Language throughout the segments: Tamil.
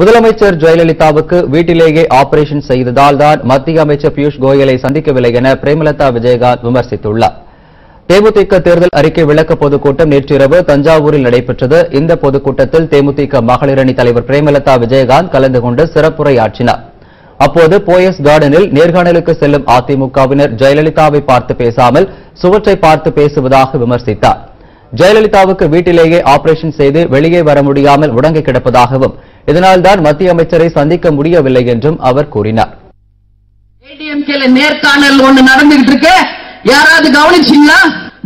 முதலமைச்சர் ஜெயலலிதாவுக்கு வீட்டிலேயே ஆபரேஷன் செய்ததால் தான் மத்திய அமைச்சர் பியூஷ் கோயலை சந்திக்கவில்லை என பிரேமலதா விஜயகாந்த் விமர்சித்துள்ளார். தேமுதிக தேர்தல் அறிக்கை விளக்க பொதுக்கூட்டம் நேற்றிரவு தஞ்சாவூரில் நடைபெற்றது. இந்த பொதுக்கூட்டத்தில் தேமுதிக மகளிரணி தலைவர் பிரேமலதா விஜயகாந்த் கலந்து கொண்டு சிறப்புரையாற்றினார். அப்போது போயஸ் கார்டனில் நேர்காணலுக்கு செல்லும் அதிமுகவினர் ஜெயலலிதாவை பார்த்து பேசாமல் சுவற்றை பார்த்து பேசுவதாக விமர்சித்தார். ஜெயலலிதாவுக்கு வீட்டிலேயே ஆபரேஷன் செய்து வெளியே வர முடியாமல் முடங்கி கிடப்பதாகவும் இதனால்தான் மத்திய அமைச்சரை சந்திக்க முடியவில்லை என்றும் அவர் கூறினார். ஏடிஎம்கேல நேர்காணல் ஒண்ணு நடந்துகிட்டு இருக்கு யாராவது கவனிச்சீங்களா?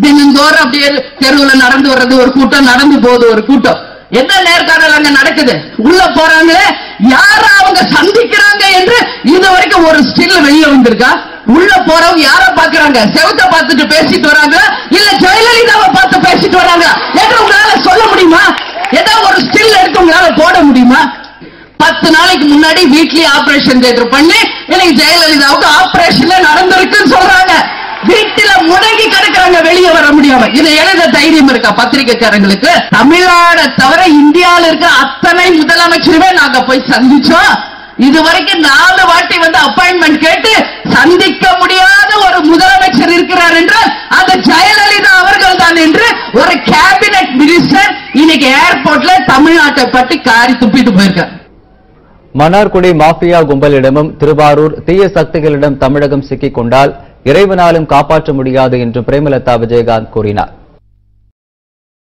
தினந்தோறும் அப்படியே தெருவில் நடந்து வர்றது ஒரு கூட்டம் நடந்து போகுது ஒரு கூட்டம். என்ன நேர்காணல் அங்க நடக்குது? உள்ள போறாங்களே? யார அவங்க சந்திக்கிறாங்க என்று இது வரைக்கும் ஒரு ஸ்டில் வெளியே வந்திருக்கா? உள்ள போறவங்க யார பாக்குறாங்க செவத்தை பார்த்துட்டு பேசிட்டு வராங்க இல்ல ஜெயலலிதாவை பார்த்து பேசிட்டு வராங்க என்று உங்களால சொல்ல முடியுமா ஏதாவது ஒரு ஸ்டில் எடுத்து உங்களால போட முடியுமா? பத்து நாளைக்கு முன்னாடி வீட்லயே ஆபரேஷன் தேட்டர் பண்ணி எனக்கு ஜெயலலிதாவுக்கு ஆபரேஷன்ல நடந்திருக்குன்னு சொல்றாங்க. வீட்டுல முடங்கி கிடக்குறாங்க வெளியே வர முடியாம. இது எழுத தைரியம் இருக்கா பத்திரிகைக்காரங்களுக்கு? தமிழ்நாட தவிர இந்தியாவில் இருக்க அத்தனை முதலமைச்சருமே நாங்க போய் சந்திச்சோம். இது வரைக்கும் நாலு வாட்டி வந்து அப்பாயின்மெண்ட் கேட்டு சந்திக்க முடியாத ஒரு முதலமைச்சர் இருக்கிறார் என்றால் அது ஜெயலலிதா அவர்கள் தான் என்று ஒரு கேபினெட் மினிஸ்டர் இன்னைக்கு ஏர்போர்ட்ல தமிழ்நாட்டை பற்றி காரி துப்பிட்டு போயிருக்க மன்னார்குடி மாஃபியா கும்பலிடமும் திருவாரூர் தீய சக்திகளிடம் தமிழகம் சிக்கிக் கொண்டால் இறைவனாலும் காப்பாற்ற முடியாது என்று பிரேமலதா விஜயகாந்த் கூறினார்.